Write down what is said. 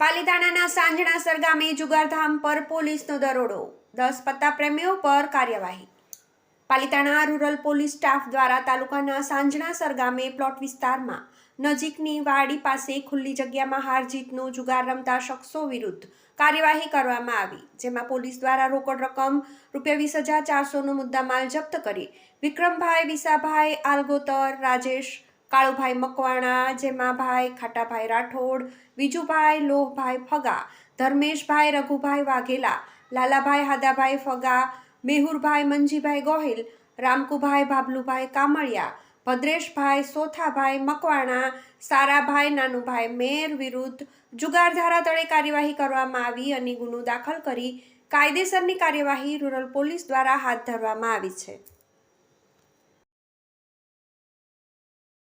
પાલીતાણાના સાંજણા સરગામે જુગારધામ પર પોલીસનો દરોડો. દસ પત્તા પ્રેમીઓ પર કાર્યવાહી. પાલીતાણા રૂરલ પોલીસ સ્ટાફ દ્વારા તાલુકાના સાંજણા સરગામે પ્લોટ વિસ્તારમાં નજીકની વાડી પાસે ખુલ્લી જગ્યામાં હાર જુગાર રમતા શખ્સો વિરુદ્ધ કાર્યવાહી કરવામાં આવી, જેમાં પોલીસ દ્વારા રોકડ રકમ રૂપિયા વીસ હજાર ચારસોનો મુદ્દામાલ જપ્ત કરી વિક્રમભાઈ વિસાભાઈ આલગોતર, રાજેશ કાળુભાઈ મકવાણા, જેમાભાઈ, ખાટાભાઈ રાઠોડ, બીજુભાઈ લોહભાઈ ફગા, ધર્મેશભાઈ રઘુભાઈ વાઘેલા, લાલાભાઈ હાદાભાઈ ફગા, મેહુરભાઈ મંજીભાઈ ગોહિલ, રામકુભાઈ ભાબલુભાઈ કામળિયા, ભદ્રેશભાઈ સોથાભાઈ મકવાણા, સારાભાઈ નાનુભાઈ મેર વિરુદ્ધ જુગારધારા તળે કાર્યવાહી કરવામાં આવી અને ગુનો દાખલ કરી કાયદેસરની કાર્યવાહી રૂરલ પોલીસ દ્વારા હાથ ધરવામાં આવી છે.